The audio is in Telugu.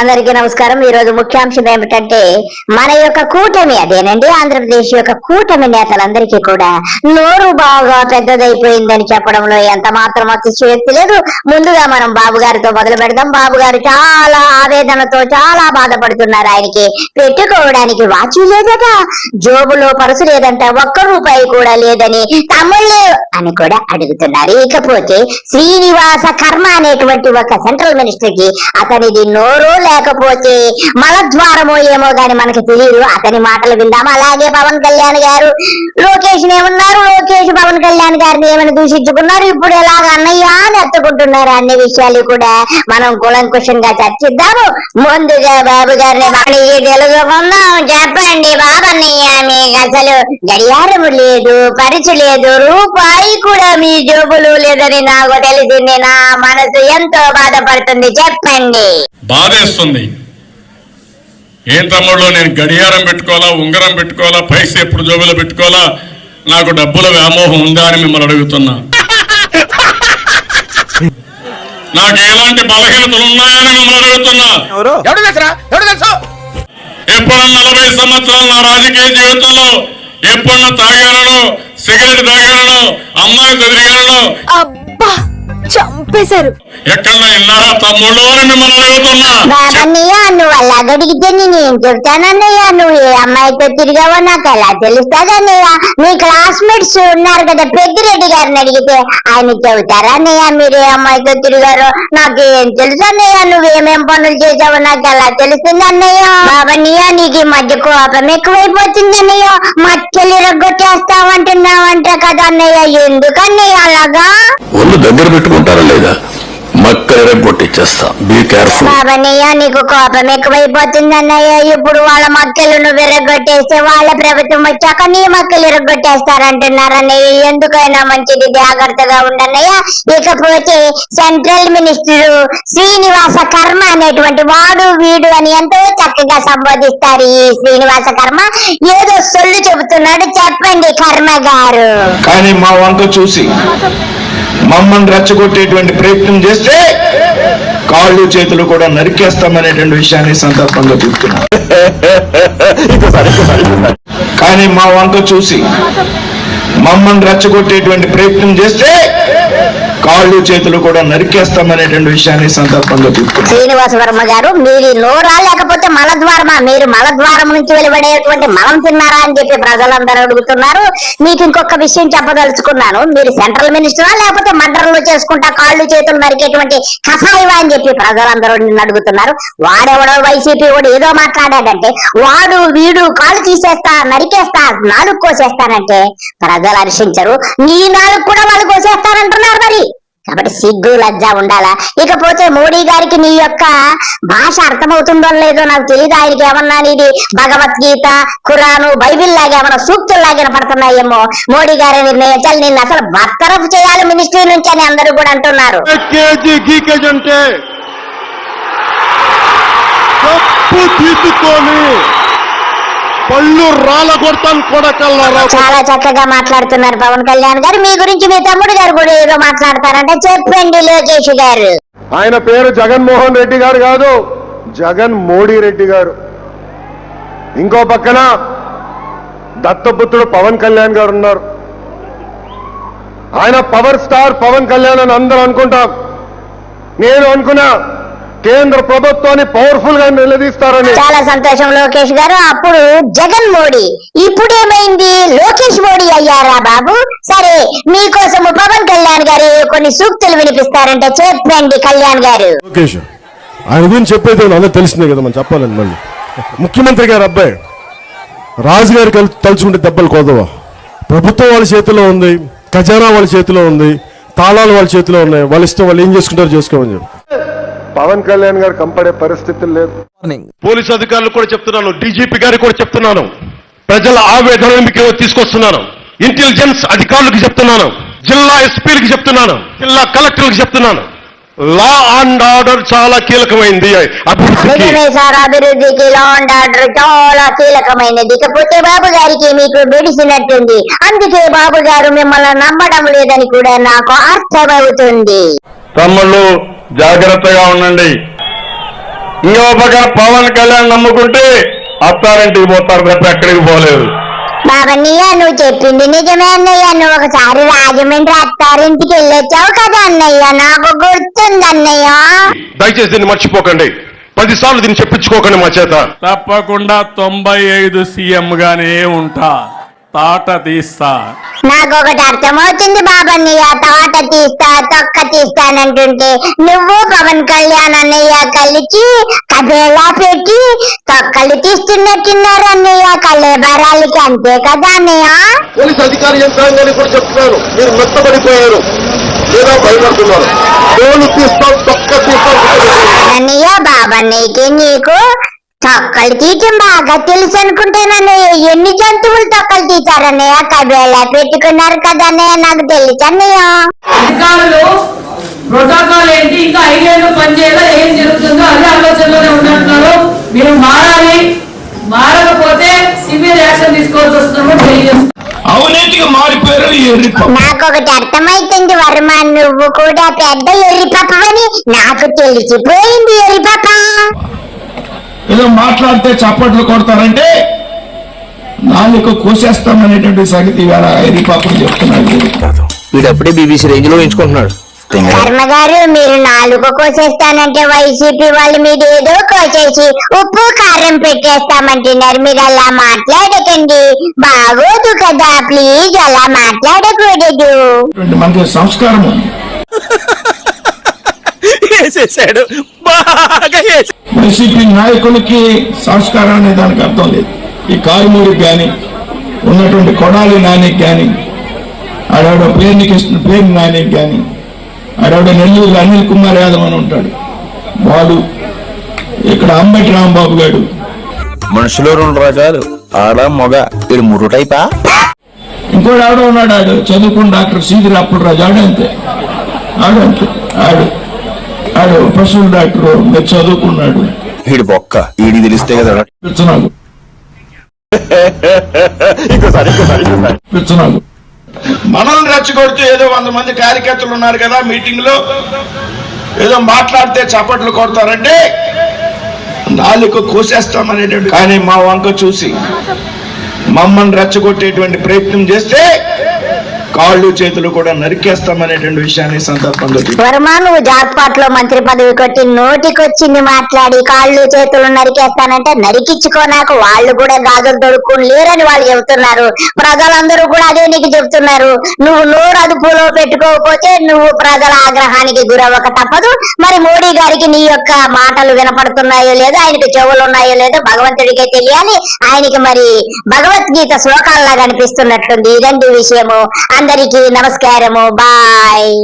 అందరికీ నమస్కారం. ఈ రోజు ముఖ్యాంశం ఏమిటంటే మన యొక్క కూటమి అదేనండి ఆంధ్రప్రదేశ్ యొక్క కూటమి నేతలందరికీ కూడా నోరు బాగా పెద్దదైపోయిందని చెప్పడంలో ఎంత మాత్రం అతిశయోక్తి లేదు. ముందుగా మనం బాబు గారితో మొదలు పెడదాం. బాబు గారు చాలా ఆవేదనతో చాలా బాధపడుతున్నారు. ఆయనకి పెట్టుకోవడానికి వాచి లేదట. జోబులో పరుసు లేదంట. ఒక్క రూపాయి కూడా లేదని తమ్ముళ్ళు అని కూడా అడుగుతున్నారు. ఇకపోతే శ్రీనివాస కర్మ అనేటువంటి ఒక సెంట్రల్ మినిస్టర్కి అతనిది నోరు లేకపోతే మలద్వారమో ఏమో గాని మనకి తెలియదు అతని మాటలు విందాం. అలాగే పవన్ కళ్యాణ్ గారు లోకేష్ ఏమన్నారు? లోకేష్ పవన్ కళ్యాణ్ గారిని ఏమైనా దూషించుకున్నారు? ఇప్పుడు ఎలాగ అన్నయ్య అని ఎత్తుకుంటున్నారు అన్ని విషయాలు కూడా. మనం కులంకుశంగా చర్చిద్దాము. ముందుగా బాబు గారిని మనకి తెలుసుకుందాం చెప్పండి బాబన్నయ్య మీకు అసలు గడియారం లేదు పరుచు లేదు రూపాయి కూడా మీ జోబులు లేదని నాకు తెలిసింది. నా మనసు ఎంతో బాధపడుతుంది. చెప్పండి. బాధేస్తుంది. ఏం తమ్ముళ్ళు నేను గడియారం పెట్టుకోవాలా ఉంగరం పెట్టుకోవాలా పైసలు ఎప్పుడు జోబులో పెట్టుకోవాలా? నాకు డబ్బుల వ్యామోహం ఉందా అని మిమ్మల్ని అడుగుతున్నా. నాకు ఎలాంటి బలహీనతలు ఉన్నాయని మిమ్మల్ని అడుగుతున్నా. ఎవరు? ఎవడు తెలుసురా? ఎవడు తెలుసు? ఎప్పుడన్నా నలభై సంవత్సరాల నా రాజకీయ జీవితంలో ఎప్పుడన్నా తాగానో సిగరెట్ తాగానో అమ్మాయితో తిరిగానో చంపేశారు. బాబన్నయ్య నువ్వు అలా అడిగితే నేను ఏం చెప్తానన్నయ్య? నువ్వు ఏ అమ్మాయితో తిరిగావో నాకు ఎలా తెలుస్తుందన్నయ్య మీ క్లాస్మేట్స్ ఉన్నారు కదా పెద్దిరెడ్డి గారిని అడిగితే ఆయన చెబుతారా అన్నయ్య? మీరు ఏ అమ్మాయితో తిరిగారో నాకు ఏం తెలుసు అన్నయ్య? నువ్వేమేం పనులు చేసావో నాకు ఎలా తెలుస్తుంది అన్నయ్య? బాబన్నయ్య నీకు ఈ మధ్య కోపం ఎక్కువైపోతుంది అన్నయ్య. మచ్చలు ఇరగొట్టేస్తావంటున్నావంట కదా అన్నయ్య. ఎందుకన్నయ్య అలాగా? దగ్గర పెట్టుకుంటారా లేదా? మక్క కొట్టిచ్చేస్తా. బీ కేర్ఫుల్ బాబన్నయ్య నీకు కోపం ఎక్కువైపోతుంది అన్నయ్య ఇప్పుడు వాళ్ళ మక్కలు నువ్వు విరగొట్టేస్తే వాళ్ళ ప్రభుత్వం వచ్చాక నీ మక్కలు విరగొట్టేస్తారంటున్నారు అన్నయ్య ఎందుకైనా మంచిది జాగ్రత్తగా ఉండన్నయ్య. ఇకపోతే సెంట్రల్ మినిస్టర్ శ్రీనివాస కర్మ అనేటువంటి వాడు వీడు అని ఎంతో చక్కగా సంబోధిస్తారు ఈ శ్రీనివాస కర్మ. ఏదో సొల్లు చెబుతున్నాడు చెప్పండి కర్మ గారు. కానీ మా వంక చూసి మమ్మల్ని రెచ్చగొట్టేటువంటి ప్రయత్నం చేస్తే కాళ్ళు చేతులు కూడా నరికేస్తామనేటువంటి విషయాన్ని సందర్భంగా చెప్తున్నా కానీ మా వంక చూసి మమ్మల్ని రెచ్చగొట్టేటువంటి ప్రయత్నం చేస్తే కాళ్ళు చేతులు కూడా నరికేస్తామనేటువంటి విషయాన్ని సందర్భంగా శ్రీనివాస వర్మ గారు మీరు నోరా లేకపోతే మలద్వారమా? మీరు మలద్వారం నుంచి వెలువడేటువంటి మలం తిన్నారా అని చెప్పి ప్రజలందరూ అడుగుతున్నారు. మీకు ఇంకొక విషయం చెప్పదలుచుకున్నాను. మీరు సెంట్రల్ మినిస్టరా లేకపోతే మండలంలో చేసుకుంటా కాళ్ళు చేతులు నరికేటువంటి కసాయివా అని చెప్పి ప్రజలందరూ నిన్ను అడుగుతున్నారు. వాడెవడో వైసీపీ వాడు ఏదో మాట్లాడాడంటే వాడు వీడు కాళ్ళు తీసేస్తా నరికేస్తా నాలుగు కోసేస్తానంటే ప్రజలు హర్షించరు. నీ నాలుగు కూడా వాళ్ళు కోసేస్తారంటున్నారు మరి. కాబట్టి సిగ్గు లజ్జ ఉండాలా? ఇకపోతే మోడీ గారికి నీ యొక్క భాష అర్థమవుతుందో లేదో నాకు తెలియదు ఆయనకి ఏమన్నా ఇది భగవద్గీత ఖురాను బైబిల్ లాగా ఏమన్నా సూక్తులు లాగా పడుతున్నాయేమో మోడీ గారి నిర్ణయించాలి నిన్ను అసలు బర్తరఫ్ చేయాలి మినిస్ట్రీ నుంచి అని అందరూ కూడా అంటున్నారు. తీసుకొని పళ్ళు రాళ్ళ కొడతాను కొడకల్లారా చాలా చక్కగా మాట్లాడుతున్నారు పవన్ కళ్యాణ్ గారు. మీ గురించి మీ తమ్ముడు గారు కూడా ఏదో మాట్లాడతారంటే. చెప్పండి లోకేష్ గారు. ఆయన పేరు జగన్మోహన్ రెడ్డి గారు కాదు జగన్ మోడీ రెడ్డి గారు. ఇంకో పక్కన దత్తపుత్రుడు పవన్ కళ్యాణ్ గారు ఉన్నారు. ఆయన పవర్ స్టార్ పవన్ కళ్యాణ్ అని అందరూ అనుకుంటాం. నేను అనుకున్నా కేంద్ర ప్రభుత్వాన్ని పవర్ఫుల్గా నిలదీస్తారని. చాలా సంతోషం లోకేష్ గారు. అప్పుడు జగన్ మోడీ ఇప్పుడు ఏమైంది లోకేష్ మోడీ అయ్యారా బాబు? సరే మీకోసం పవన్ కళ్యాణ్ గారు కొన్ని సూక్తులు వినిపిస్తారంటే చెప్పండి కళ్యాణ్ గారు. లోకేష్ ఆయన గురించి చెప్పేది అందరూ తెలిసిందే కదా మనం చెప్పాలండి మళ్ళీ. ముఖ్యమంత్రి గారు అబ్బాయి రాజుగారు కల్ తలుచుకుంటే దెబ్బలు కోదవా ప్రభుత్వం వాళ్ళ చేతిలో ఉంది ఖజానా వాళ్ళ చేతిలో ఉంది తాళాలు వాళ్ళ చేతిలో ఉన్నాయి వాళ్ళ ఇష్టం వాళ్ళు ఏం చేసుకుంటారో చేసుకోమని చెప్పి. పవన్ కళ్యాణ్ గారు కంపడే పరిస్థితులు లేదు పోలీస్ అధికారులు కూడా చెప్తున్నాను డీజీపీ గారికి కూడా చెప్తున్నాను. ప్రజల ఆవేదన మీకు తీసుకొస్తున్నాను. ఇంటెలిజెన్స్ అధికారులకు చెప్తున్నాను. జిల్లా ఎస్పీలకు చెప్తున్నాను. జిల్లా కలెక్టర్లకు చెప్తున్నాను. లా అండ్ ఆర్డర్ చాలా కీలకమైంది సార్ అభివృద్ధికి లా అండ్ ఆర్డర్ చాలా కీలకమైనది. ఇకపోతే బాబు గారికి మీకు బెడిసినట్టుంది అందుకే బాబు గారు మిమ్మల్ని నమ్మడం లేదని కూడా నాకు అర్థమవుతుంది. తమ్ముళ్ళు జాగ్రత్తగా ఉండండి. ఇంకో పక్కన పవన్ కళ్యాణ్ నమ్ముకుంటే అత్తారింటికి పోతారు తప్ప ఎక్కడికి పోలేదు. బాబన్నయ్య నువ్వు చెప్పింది నిజమే అన్నయ్య. నువ్వు ఒకసారి రాజమండ్రి అత్తారింటికి వెళ్ళొచ్చావు కదా అన్నయ్య? నాకు గుర్తుంది అన్నయ్య. దయచేసి దీన్ని మర్చిపోకండి. పదిసార్లు దీన్ని చెప్పించుకోకండి మా చేత. తప్పకుండా తొంభై ఐదు సీఎం గానే ఉంటా. తాట తీస్తా. నాకు ఒకటి అర్థమవుతుంది బాబన్నయ్య తోట తీస్తా తొక్క తీస్తానంటుంటే. నువ్వు పవన్ కళ్యాణ్ అన్నయ్య కలిసి కబేలా పెట్టి తొక్కలు తీస్తున్నట్టున్నారు అన్నయ్య కళ్ళేబరాలకి అంతే కదా అన్నయ్య? పోలీస్ అధికారి యంత్రాంగాన్ని కూడా చెప్తున్నాను మీరు మెత్తబడిపోయారు. లేదా భయపడుతున్నారు. తోలు తీస్తాం తొక్క తీస్తాం. అన్నయ్య బాబన్నయ్యకి నీకు తొక్కలు తీయటం బాగా తెలుసు అనుకుంటానన్నయ్య ఎన్ని జంతువులు తొక్కలు తీశారన్నయ్య కబేలా పెట్టుకున్నారు కదా అన్నయ్య నాకు తెలుసు అన్నయ్య. అధికారులు ప్రోటోకాల్ ఏంటి? ఇంకా ఐదేళ్ళు పనిచేయాలో ఏం జరుగుతుందో అదే ఆలోచనలోనే ఉంటున్నారు మీరు మారాలి. మారకపోతే సివియర్ యాక్షన్ తీసుకోవాల్సి వస్తుందో అవినీతిగా మారిపోయారు పప్పు. నాకు ఒకటి అర్థమైతుంది వర్మ నువ్వు కూడా పెద్ద ఎర్రి అని నాకు తెలిసిపోయింది ఎర్రి పాప. ఏదో మాట్లాడితే చప్పట్లు కొడతారంటే నాలుగు కోసేస్తామనేటువంటి సంగతి ఇవాళ ఎర్రి పాపం చెప్తున్నాడు వీడప్పుడే బీబీసీ రేంజ్లో ఎంచుకుంటున్నాడు. వర్మ గారు మీరు నాలుగు కోసేస్తానంటే వైసీపీ వాళ్ళు మీరు ఏదో కోసేసి ఉప్పు కారం పెట్టేస్తామంటున్నారు. మీరు అలా మాట్లాడకండి. బాగోదు కదా ప్లీజ్ అలా మాట్లాడకూడదు. మనకి సంస్కారం వేసేసాడు బాగా వేసే వైసీపీ నాయకులకి సంస్కారం అనే దానికి అర్థం లేదు. ఈ కారుమూరికి కానీ ఉన్నటువంటి కొడాలి నానికి కానీ ఆడవిడ పేరుని కృష్ణ పేరు నానికి కానీ ఆడవిడ నెల్లూరు అనిల్ కుమార్ యాదవ్ అని ఉంటాడు. వాడు ఇక్కడ అంబటి రాంబాబు గారు మనుషులు రెండు రకాలు ఆడ మొగ ఇది మూడు టైపా? ఇంకోటి ఆడ ఉన్నాడు ఆడు చదువుకున్న డాక్టర్ సీదిరి అప్పుడురాజు ఆడు అంతే ఆడు. ఆడు పశువుల డాక్టర్ మీరు చదువుకున్నాడు. వీడి బొక్క వీడికి తెలిస్తే కదా పిచ్చనాగు పిచ్చనాగు మనల్ని రెచ్చగొడుతూ ఏదో వంద మంది కార్యకర్తలు ఉన్నారు కదా మీటింగ్లో ఏదో మాట్లాడితే చప్పట్లు కొడతారంటే నాలుగు కోసేస్తామనేటువంటి కానీ మా వంక చూసి మమ్మల్ని రెచ్చగొట్టేటువంటి ప్రయత్నం చేస్తే కాళ్ళు చేతులు కూడా నరికేస్తామనేటువంటి విషయాన్ని సందర్భంగా వర్మ నువ్వు జాక్పాట్లో మంత్రి పదవి కొట్టి నోటికొచ్చింది మాట్లాడి కాళ్ళు చేతులు నరికేస్తానంటే నరికిచ్చుకో నాకు వాళ్ళు కూడా గాజులు దొరుకుని లేరని వాళ్ళు చెబుతున్నారు. ప్రజలందరూ కూడా అదే నీకు చెబుతున్నారు. నువ్వు నోరు అదుపులో పెట్టుకోకపోతే నువ్వు ప్రజల ఆగ్రహానికి గురవ్వక తప్పదు. మరి మోడీ గారికి నీ యొక్క మాటలు వినపడుతున్నాయో లేదో ఆయనకు చెవులు ఉన్నాయో లేదో భగవంతుడికే తెలియాలి. ఆయనకి మరి భగవద్గీత శ్లోకాల్లాగా అనిపిస్తున్నట్టుంది. ఇదండి విషయము. అందరికీ నమస్కారము బాయ్